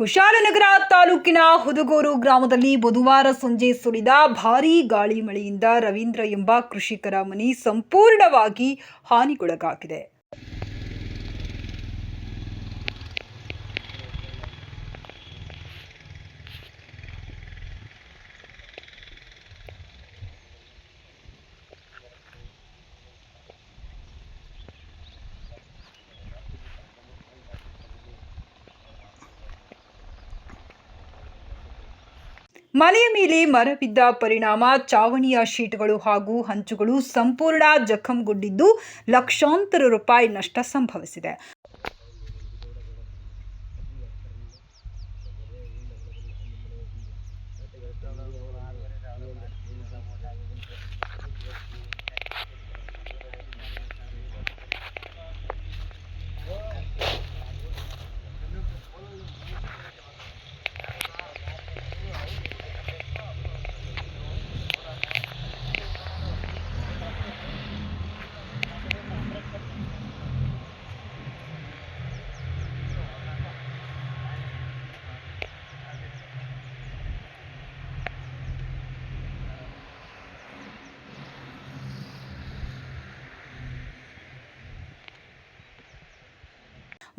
ಕುಶಾಲನಗರ ತಾಲೂಕಿನ ಹುದುಗೂರು ಗ್ರಾಮದಲ್ಲಿ ಬುಧವಾರ ಸಂಜೆ ಸುರಿದ ಭಾರೀ ಗಾಳಿ ಮಳೆಯಿಂದ ರವೀಂದ್ರ ಎಂಬ ಕೃಷಿಕರ ಮನೆ ಸಂಪೂರ್ಣವಾಗಿ ಹಾನಿಗೊಳಗಾಗಿದೆ. ಮನೆಯ ಮೇಲೆ ಮರ ಬಿದ್ದ ಪರಿಣಾಮ, ಚಾವಣಿಯ ಶೀಟ್ಗಳು ಹಾಗೂ ಹಂಚುಗಳು ಸಂಪೂರ್ಣ ಜಖಂಗೊಂಡಿದ್ದು ಲಕ್ಷಾಂತರ ರೂಪಾಯಿ ನಷ್ಟ ಸಂಭವಿಸಿದೆ.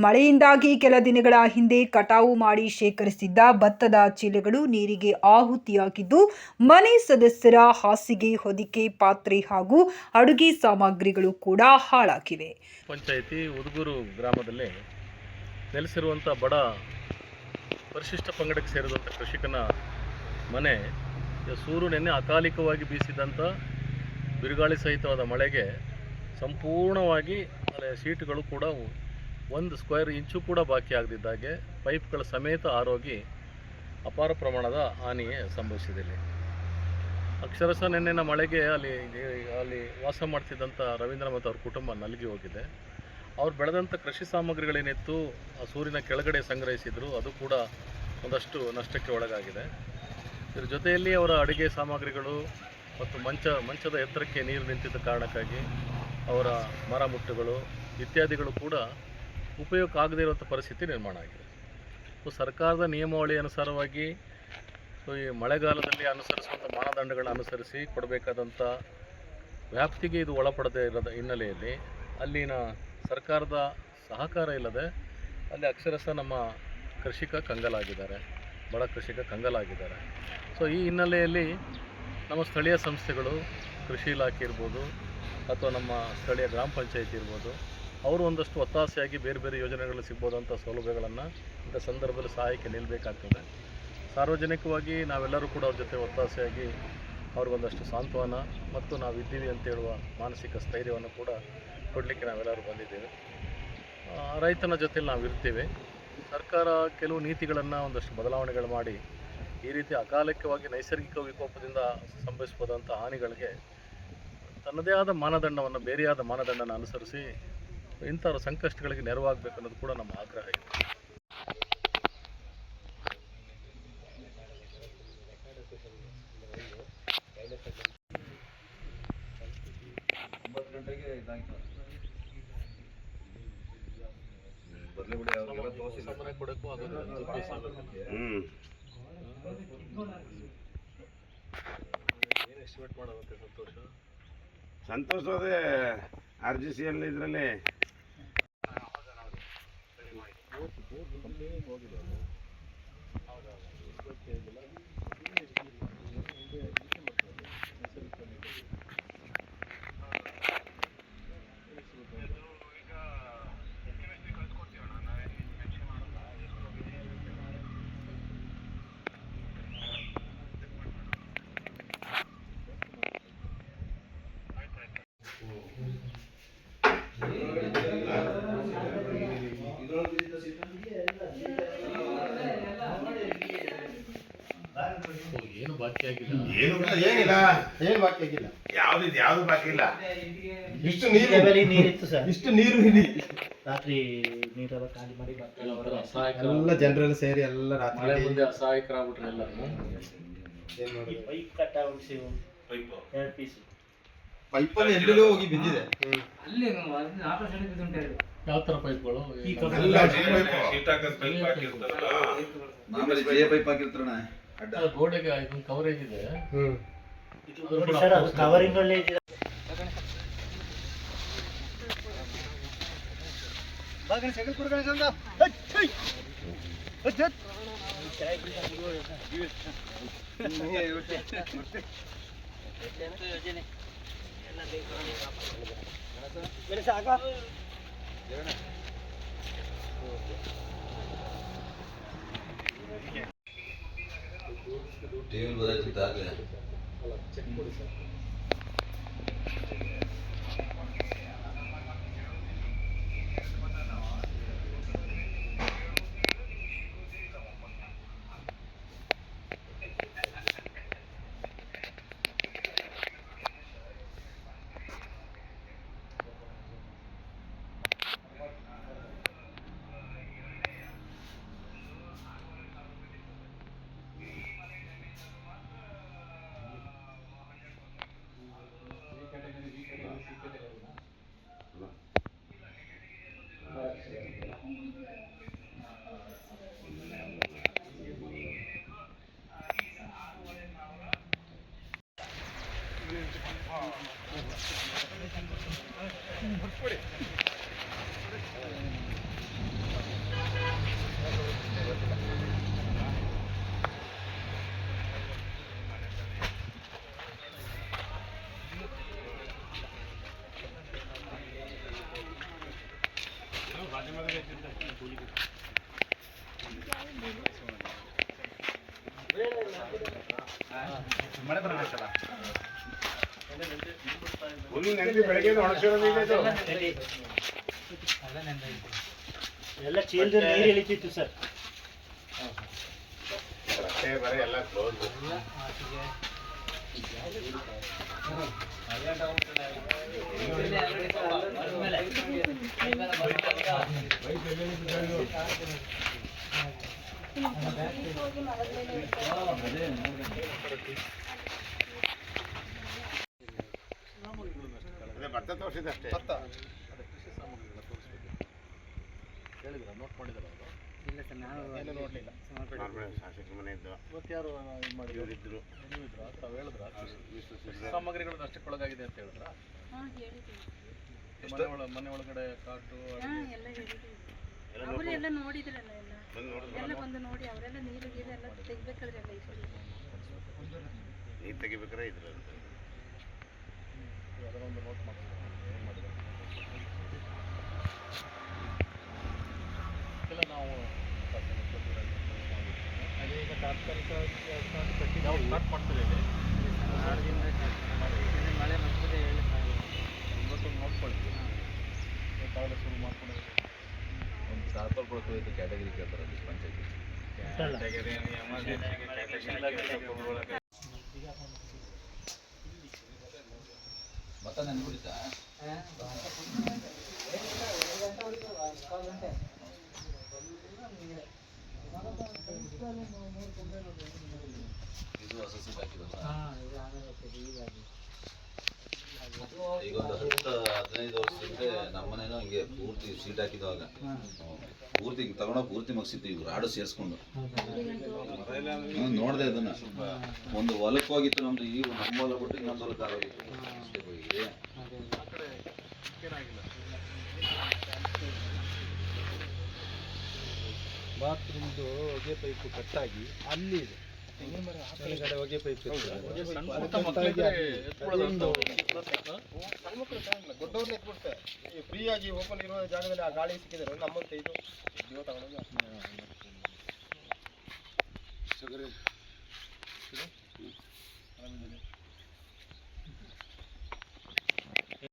ಮಳೆಯಿಂದಾಗಿ ಕೆಲ ದಿನಗಳ ಹಿಂದೆ ಕಟಾವು ಮಾಡಿ ಶೇಖರಿಸಿದ್ದ ಭತ್ತದ ಚೀಲಗಳು ನೀರಿಗೆ ಆಹುತಿಯಾಗಿದ್ದು, ಮನೆ ಸದಸ್ಯರ ಹಾಸಿಗೆ ಹೊದಿಕೆ, ಪಾತ್ರೆ ಹಾಗೂ ಅಡುಗೆ ಸಾಮಗ್ರಿಗಳು ಕೂಡ ಹಾಳಾಗಿವೆ. ಪಂಚಾಯತಿ ಉದುಗೂರು ಗ್ರಾಮದಲ್ಲಿ ನೆಲೆಸಿರುವಂಥ ಬಡ ಪರಿಶಿಷ್ಟ ಪಂಗಡಕ್ಕೆ ಸೇರಿದಂಥ ಕೃಷಿಕನ ಮನೆ ಸೂರು ನೆನ್ನೆ ಅಕಾಲಿಕವಾಗಿ ಬೀಸಿದಂಥ ಬಿರುಗಾಳಿ ಸಹಿತವಾದ ಮಳೆಗೆ ಸಂಪೂರ್ಣವಾಗಿ ಸೀಟುಗಳು ಕೂಡ ಒಂದು ಸ್ಕ್ವೇರ್ ಇಂಚು ಕೂಡ ಬಾಕಿ ಆಗದಿದ್ದಾಗೆ ಪೈಪ್ಗಳ ಸಮೇತ ಆರೋಗಿ ಅಪಾರ ಪ್ರಮಾಣದ ಹಾನಿಯೇ ಸಂಭವಿಸಿದೆ ಇಲ್ಲಿ ಅಕ್ಷರಶಃ ನಿನ್ನೆನ ಮಳೆಗೆ ಅಲ್ಲಿ ಅಲ್ಲಿ ವಾಸ ಮಾಡ್ತಿದ್ದಂಥ ರವೀಂದ್ರ ಮತ್ತು ಅವ್ರ ಕುಟುಂಬ ನಲಗಿ ಹೋಗಿದೆ. ಅವ್ರು ಬೆಳೆದಂಥ ಕೃಷಿ ಸಾಮಗ್ರಿಗಳೇನಿತ್ತು, ಆ ಸೂರಿನ ಕೆಳಗಡೆ ಸಂಗ್ರಹಿಸಿದ್ರು, ಅದು ಕೂಡ ಒಂದಷ್ಟು ನಷ್ಟಕ್ಕೆ ಒಳಗಾಗಿದೆ. ಇದ್ರ ಜೊತೆಯಲ್ಲಿ ಅವರ ಅಡುಗೆ ಸಾಮಗ್ರಿಗಳು ಮತ್ತು ಮಂಚ, ಮಂಚದ ಎತ್ತರಕ್ಕೆ ನೀರು ನಿಂತಿದ್ದ ಕಾರಣಕ್ಕಾಗಿ ಅವರ ಮರ ಮುಟ್ಟುಗಳು ಇತ್ಯಾದಿಗಳು ಕೂಡ ಉಪಯೋಗಕ್ಕೆ ಆಗದೇ ಇರುವಂಥ ಪರಿಸ್ಥಿತಿ ನಿರ್ಮಾಣ ಆಗಿದೆ. ಸೊ, ಸರ್ಕಾರದ ನಿಯಮಾವಳಿ ಅನುಸಾರವಾಗಿ, ಸೊ, ಈ ಮಳೆಗಾಲದಲ್ಲಿ ಅನುಸರಿಸುವಂಥ ಮಾನದಂಡಗಳನ್ನ ಅನುಸರಿಸಿ ಕೊಡಬೇಕಾದಂಥ ವ್ಯಾಪ್ತಿಗೆ ಇದು ಒಳಪಡದೇ ಇರೋದ ಹಿನ್ನೆಲೆಯಲ್ಲಿ ಅಲ್ಲಿನ ಸರ್ಕಾರದ ಸಹಕಾರ ಇಲ್ಲದೆ ಅಲ್ಲಿ ಅಕ್ಷರಶಃ ನಮ್ಮ ಕೃಷಿಕ ಕಂಗಲಾಗಿದ್ದಾರೆ, ಬಡ ಕೃಷಿಕ ಕಂಗಲಾಗಿದ್ದಾರೆ. ಸೊ, ಈ ಹಿನ್ನೆಲೆಯಲ್ಲಿ ನಮ್ಮ ಸ್ಥಳೀಯ ಸಂಸ್ಥೆಗಳು, ಕೃಷಿ ಇಲಾಖೆ ಇರ್ಬೋದು ಅಥವಾ ನಮ್ಮ ಸ್ಥಳೀಯ ಗ್ರಾಮ ಪಂಚಾಯತಿ ಇರ್ಬೋದು ಅವರು ಒಂದಷ್ಟು ಒತ್ತಾಸೆಯಾಗಿ ಬೇರೆ ಬೇರೆ ಯೋಜನೆಗಳು ಸಿಗ್ಬೋದಂಥ ಸೌಲಭ್ಯಗಳನ್ನು ಇಂಥ ಸಂದರ್ಭದಲ್ಲಿ ಸಹಾಯಕ್ಕೆ ನಿಲ್ಲಬೇಕಾಗ್ತದೆ ಸಾರ್ವಜನಿಕವಾಗಿ ನಾವೆಲ್ಲರೂ ಕೂಡ ಅವ್ರ ಜೊತೆ ಒತ್ತಾಸೆಯಾಗಿ ಅವ್ರಿಗೊಂದಷ್ಟು ಸಾಂತ್ವನ ಮತ್ತು ನಾವು ಇದ್ದೀವಿ ಅಂತ ಹೇಳುವ ಮಾನಸಿಕ ಸ್ಥೈರ್ಯವನ್ನು ಕೂಡ ಕೊಡಲಿಕ್ಕೆ ನಾವೆಲ್ಲರೂ ಬಂದಿದ್ದೇವೆ. ರೈತನ ಜೊತೆಲಿ ನಾವು ಇರ್ತೇವೆ. ಸರ್ಕಾರ ಕೆಲವು ನೀತಿಗಳನ್ನು ಒಂದಷ್ಟು ಬದಲಾವಣೆಗಳು ಮಾಡಿ ಈ ರೀತಿ ಅಕಾಲಿಕವಾಗಿ ನೈಸರ್ಗಿಕ ವಿಕೋಪದಿಂದ ಸಂಭವಿಸ್ಬೋದಂಥ ಹಾನಿಗಳಿಗೆ ತನ್ನದೇ ಆದ ಮಾನದಂಡವನ್ನು, ಬೇರೆಯಾದ ಮಾನದಂಡನ ಅನುಸರಿಸಿ ಇಂಥವ್ರ ಸಂಕಷ್ಟಗಳಿಗೆ ನೆರವಾಗಬೇಕು ಅನ್ನೋದು ಕೂಡ ನಮ್ಮ ಆಗ್ರಹ ಇದೆ. ಸಂತೋಷ? ಅದೇ ಆರ್ ಜಿ ಸಿ ಎಲ್ ಇದರಲ್ಲಿ ಸೊ ಏನು ಏನಿಲ್ಲ. ಏನು ಬಾಕಿ ಆಗಿಲ್ಲ? ಯಾವ್ದು ಇದು ಯಾವ್ದು ಬಾಕಿ ಇಲ್ಲ? ಇಷ್ಟು ನೀರು ನೀರಿತ್ತು ಸರ್. ಇಷ್ಟು ನೀರು ಹಿಡಿ ರಾತ್ರಿ ನೀರೆಲ್ಲ ಖಾಲಿ ಮಾಡಿ ಎಲ್ಲ ಜನರೆಲ್ಲ ಸೇರಿ ಎಲ್ಲ ರಾತ್ರಿ ಮಳೆ ಮುಂದೆ ಅಸಹಾಯಕರಾಗ್ಬಿಟ್ರೆ ಏನ್ ಮಾಡೋದು? ಪೈಪ್ ಕಟ್ಟ ಉಳಿಸಿ ಎರಡು ಪೀಸ್ ಪೈಪಲ್ಲಿ ಎಲ್ಲೆಲ್ಲೋ ಹೋಗಿ ಬಿದ್ದಿದೆ. ಯಾವ ತರ ಪೈಪ್ಗಳು ಎಲ್ಲ ಪೈಪು. ಮಾಮೂಲಿ ಜೆ ಪೈಪ್ ಹಾಕಿರ್ತಾರಣ. ಅಡ್ಡ ಅದು ಗೋಡೆಗೆ ಇದೊಂದು ಕವರೇಜ್ ಇದೆ. ಇದು ನೋಡಿ ಸರ್ ಅದು ಕವರಿಂಗ್ ಒಳ್ಳೆ ಇದೆ. ಟಿವಿ ಬರತ್ತಿತ್ತು ಆಗ್ಲೇ टीवी बदल चिपका गया ಈಗ ಬರಬೇಕಲ್ಲ ಎಲ್ಲ ಚೀಲದ ನೀರು ಇಳಿತಿತ್ತು ಸರ್. ಎಲ್ಲ ರಸ್ತೆ ಬರೀ ಎಲ್ಲ ಕ್ಲೋಸ್ ಅದೇ ಸಾಮಗ್ರಿಗಳನ್ನ ತೋರಿಸಿದಷ್ಟೇ ಹೇಳಿದ್ರ ನೋಟ್ ಮಾಡಿದಾರ ಅವರು ನೋಡಲಿಲ್ಲ. ಶಾಸಕ ಮನೆ ಇದ್ದು. ಇವತ್ತು ಯಾರು ಇದು ಮಾಡಿದ್ರು ಇವರಿದ್ರು. ನೀವಿದ್ರ ತಾವು ಹೇಳಿದ್ರ? ಸಾಮಗ್ರಿಗಳು ನಷ್ಟಕ್ಕೊಳಗಾಗಿದೆ ಅಂತ ಹೇಳಿದ್ರ? ಮನೆ ಒಳ ಮನೆ ಒಳಗಡೆ ಕಾಟು ಹಾ, ಎಲ್ಲ. ಅವರೆಲ್ಲ ನೋಡಿದ್ರಲ್ಲ ಎಲ್ಲ? ಬಂದು ಎಲ್ಲ ಬಂದು ನೋಡಿ ಅವರೆಲ್ಲ ನೀರು ಗೀರು ಎಲ್ಲ ತೆಗಿಬೇಕಾದ್ರಲ್ಲ ಈ ಕಡೆ ನೀರು ತೆಗಿಬೇಕಾರೆ ಇದ್ರ ಅದನ್ನ ಒಂದು ನೋಟ್ ಮಾಡ್ತಾರೆ ಏನು ಮಾಡಿದ್ರು ಇಲ್ಲ ನಾವು ಅದೇ ತಾತ್ಕಾಲಿಕವಾಗಿ ತಾತ್ಕಾಲಿಕ ಸ್ಟಾರ್ಟ್ ಮಾಡ್ತಿದ್ದೇವೆ ಕೊಡ್ಕೋದು ಕ್ಯಾಟಗರಿ ಕೇಳ್ತಾರೆ ಪಂಚಾಯತಿ. ನೆನ್ಬಿಡಿತಾ ಇದು ಹೊಸ ಬಾಕಿ ಹಾಕಿರಲ್ಲ ಈಗ ಒಂದು ಹತ್ತು ಹದಿನೈದು ವರ್ಷದಿಂದ ನಮ್ಮನೇನೋ ಹಿಂಗೆ ಪೂರ್ತಿ ಸೀಟ್ ಹಾಕಿದವಾಗ. ಪೂರ್ತಿ ತಗೊಂಡೋಗಿ ಪೂರ್ತಿ ಮಗ್ಸಿತ್ತು ಇವ್ರು ರಾಡು ಸೇರಿಸ್ಕೊಂಡು. ನೋಡಿದೆ ಅದನ್ನ. ಒಂದು ಹೊಲಕ್ಕೆ ಹೋಗಿತ್ತು ನಮ್ದು ಈ ನಮ್ಮ ಹೊಲ ಬಿಟ್ಟು ಇನ್ನೊಂದು ಹೊಲಕ್ಕೆ ಏನಾಗಿಲ್ಲ ಬಾತ್ರೂಮ್ದು ಹೊಗೆ ಪೈಪ್ ಕಟ್ಟಾಗಿ ಅಲ್ಲಿ ಇದೆ. ದೊಡ್ಡವ್ರನ್ನ ಎತ್ಬಿಡ್ತಾರೆ ಈ ಫ್ರೀ ಆಗಿ ಓಪನ್ ಇರುವ ಜಾಗದಲ್ಲಿ ಆ ಗಾಳಿ ಸಿಕ್ಕಿದ್ರೆ ನಮ್ಮಂತೆ ಇದು ಜೀವ ತಗೊಳ್ಳೋದು